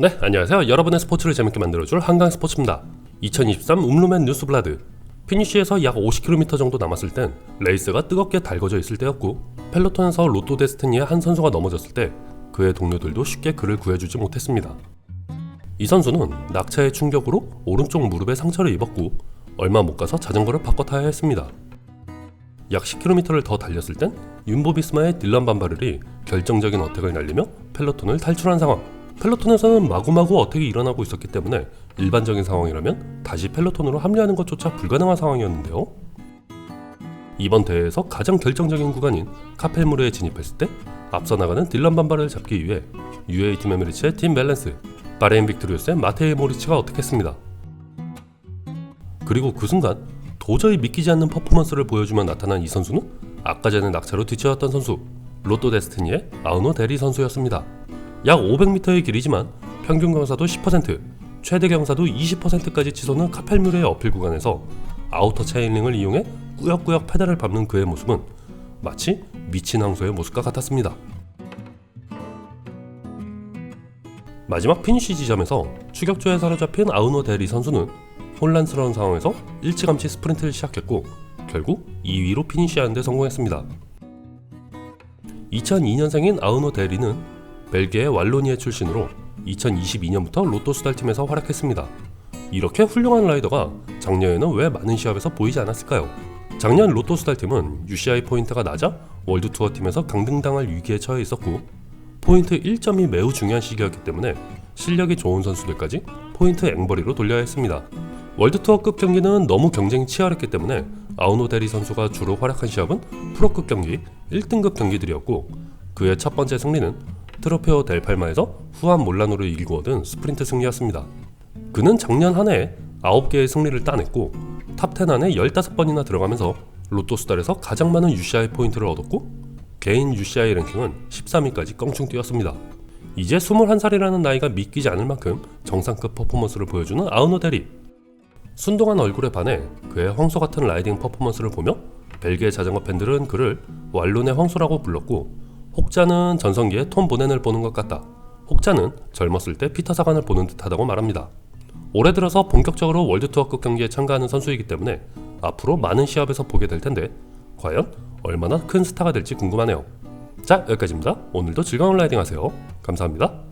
네, 안녕하세요. 여러분의 스포츠를 재밌게 만들어줄 한강 스포츠입니다. 2023 음루맨 뉴스블라드. 피니쉬에서 약 50km 정도 남았을 땐 레이스가 뜨겁게 달궈져 있을 때였고 펠로톤에서 로또 데스티니의 한 선수가 넘어졌을 때 그의 동료들도 쉽게 그를 구해주지 못했습니다. 이 선수는 낙차의 충격으로 오른쪽 무릎에 상처를 입었고 얼마 못 가서 자전거를 바꿔 타야 했습니다. 약 10km를 더 달렸을 땐 윤보비스마의 딜런 반바르리 결정적인 어택을 날리며 펠로톤을 탈출한 상황. 펠로톤에서는 마구마구 어택이 일어나고 있었기 때문에 일반적인 상황이라면 다시 펠로톤으로 합류하는 것조차 불가능한 상황이었는데요. 이번 대회에서 가장 결정적인 구간인 카펠무르에 진입했을 때 앞서 나가는 딜런 반바를 잡기 위해 UAE 팀 에미리츠의 팀 밸런스, 바레인 빅토리우스의 마테이 모리치가 어택했습니다. 그리고 그 순간 도저히 믿기지 않는 퍼포먼스를 보여주며 나타난 이 선수는 아까 전에 낙차로 뒤쳐왔던 선수 로또 데스티니의 아우노 데리 선수였습니다. 약 500m의 길이지만 평균 경사도 10%, 최대 경사도 20%까지 치솟는 카펠뮤르의 어필 구간에서 아우터 체인링을 이용해 꾸역꾸역 페달을 밟는 그의 모습은 마치 미친 항소의 모습과 같았습니다. 마지막 피니시 지점에서 추격조에 사로잡힌 아우노 데리 선수는 혼란스러운 상황에서 일찌감치 스프린트를 시작했고 결국 2위로 피니시하는 데 성공했습니다. 2002년생인 아우노 데리는 벨기에 왈로니에 출신으로 2022년부터 로또 수달팀에서 활약했습니다. 이렇게 훌륭한 라이더가 작년에는 왜 많은 시합에서 보이지 않았을까요? 작년 로또 수달팀은 UCI 포인트가 낮아 월드 투어 팀에서 강등당할 위기에 처해 있었고 포인트 1점이 매우 중요한 시기였기 때문에 실력이 좋은 선수들까지 포인트 앵벌이로 돌려야 했습니다. 월드 투어급 경기는 너무 경쟁이 치열했기 때문에 아우노 데리 선수가 주로 활약한 시합은 프로급 경기 1등급 경기들이었고 그의 첫 번째 승리는 트로페오 델팔마에서 후안 몰라노를 이기고 얻은 스프린트 승리였습니다. 그는 작년 한 해에 9개의 승리를 따냈고 탑10 안에 15번이나 들어가면서 로또 수달에서 가장 많은 UCI 포인트를 얻었고 개인 UCI 랭킹은 13위까지 껑충 뛰었습니다. 이제 21살이라는 나이가 믿기지 않을 만큼 정상급 퍼포먼스를 보여주는 아우노 데리. 순동한 얼굴에 반해 그의 황소 같은 라이딩 퍼포먼스를 보며 벨기에 자전거 팬들은 그를 왈론의 황소라고 불렀고 혹자는 전성기의 톰 보넨을 보는 것 같다. 혹자는 젊었을 때 피터 사관을 보는 듯하다고 말합니다. 올해 들어서 본격적으로 월드 투어급 경기에 참가하는 선수이기 때문에 앞으로 많은 시합에서 보게 될 텐데 과연 얼마나 큰 스타가 될지 궁금하네요. 자 여기까지입니다. 오늘도 즐거운 라이딩 하세요. 감사합니다.